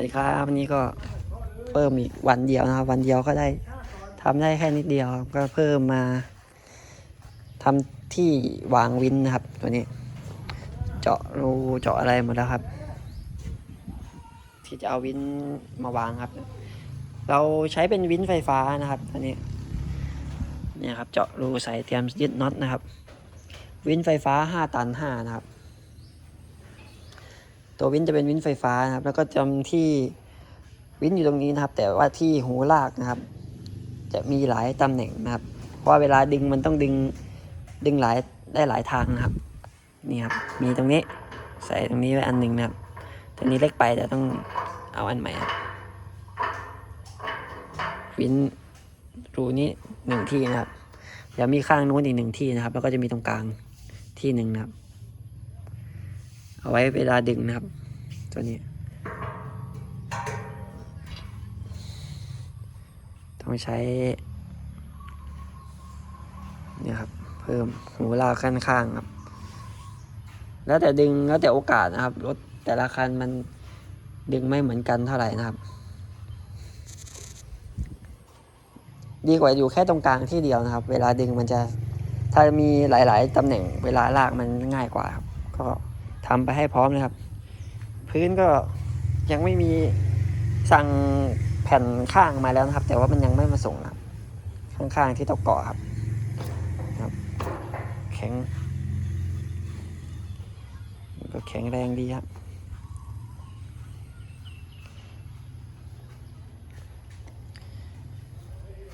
วัสดีครับวันนี้ก็เพิ่มอีกวันเดียวนะครับ วันเดียวก็ได้ทำได้แค่นิดเดียวครับก็เพิ่มมาทำที่วางวินนะครับ ตัวนี้ เจาะรูเจาะอะไรหมดแล้วครับ ที่จะเอาวินมาวางครับ เราใช้เป็นวินไฟฟ้านะครับตัวนี้เนี่ยครับเจาะรูใส่เตรียมยึดน็อตนะครับ วินไฟฟ้า 5 ตัน5นะครับ ตัววินจะเป็นวินไฟฟ้านะครับ แล้วก็จำที่วินอยู่ตรงนี้นะครับ แต่ว่าที่หูลากนะครับ จะมีหลายตำแหน่งนะครับ เพราะเวลาดึงมันต้องดึงดึงหลายได้หลายทางนะครับนี่ครับมีตรงนี้ใส่ตรงนี้ไว้อันหนึ่งนะครับตัวนี้เล็กไปแต่ต้องเอาอันใหม่ครับวินรูนี้หนึ่งที่นะครับเดี๋ยวมีข้างนู้นอีกหนึ่งที่นะครับ แล้วก็จะมีตรงกลางที่หนึ่งนะครับ เอาไว้เวลาดึงนะครับ ตัวนี้ ต้องใช้ เนี่ยครับ เพิ่มหูลากข้างข้างๆครับ แล้วแต่ดึงแล้วแต่โอกาสนะครับ รถแต่ละคันมันดึงไม่เหมือนกันเท่าไหร่นะครับ ดีกว่าอยู่แค่ตรงกลางที่เดียวนะครับ เวลาดึงมันจะ ถ้ามีหลาย ๆตำแหน่งเวลาลากมันง่ายกว่าครับก็ ทำไปให้พร้อมเลยครับ พื้นก็ยังไม่มีสั่งแผ่นข้างมาแล้วนะครับ แต่ว่ามันยังไม่มาส่งนะครับข้างๆที่ต้องเกาะครับครับแข็งก็แข็งแรงดีครับ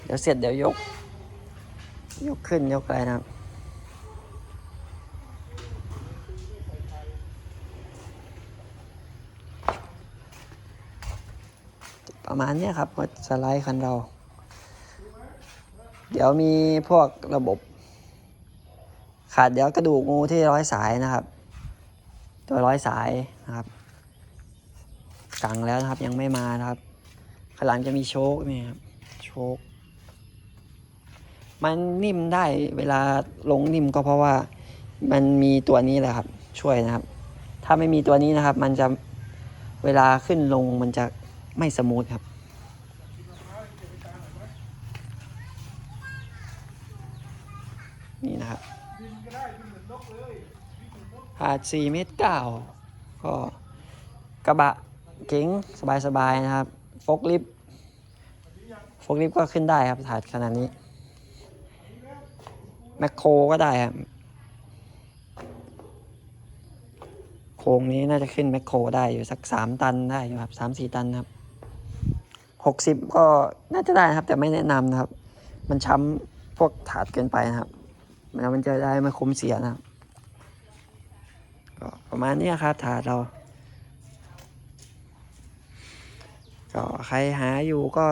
เดี๋ยวเสร็จเดี๋ยวยก ยกขึ้นยกอะไรนะครับ ประมาณเนี้ยครับรถสไลด์คันเรา เดี๋ยวมีพวกระบบ ขาดเดี๋ยวกระดูกงูที่ร้อยสายนะครับ ตัวร้อยสายนะครับสั่งแล้วนะครับยังไม่มานะครับข้างหลังจะมีโชคนี่ครับโชคมันนิ่มได้เวลาลงนิ่มก็เพราะว่ามันมีตัวนี้แหละครับ ช่วยนะครับ ถ้าไม่มีตัวนี้นะครับ มันจะเวลาขึ้นลงมันจะ ไม่สมูทครับ นี่นะครับหาดสี่เมตรเก้าก็กระบะเก๋งสบายๆนะครับโฟกลิฟโฟกลิฟก็ขึ้นได้ครับถาดขนาดนี้ แมคโครก็ได้ครับ โครงนี้น่าจะขึ้นแมคโครได้อยู่สักสามตันได้อยู่ครับสามสี่ตันครับ หกสิบก็น่าจะได้นะครับ แต่ไม่แนะนำนะครับ มันช้ำพวกถาดเกินไปนะครับแล้วมันจะได้ไม่คุ้มเสียนะครับก็ประมาณนี้ครับถาดเรา ก็ใครหาอยู่ก็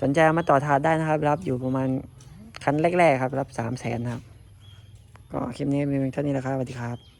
สนใจมาต่อถาดได้นะครับ รับอยู่ประมาณคันแรกๆครับ รับสามแสนครับ ก็คลิปนี้มีเพียงเท่านี้แหละครับสวัสดีครับ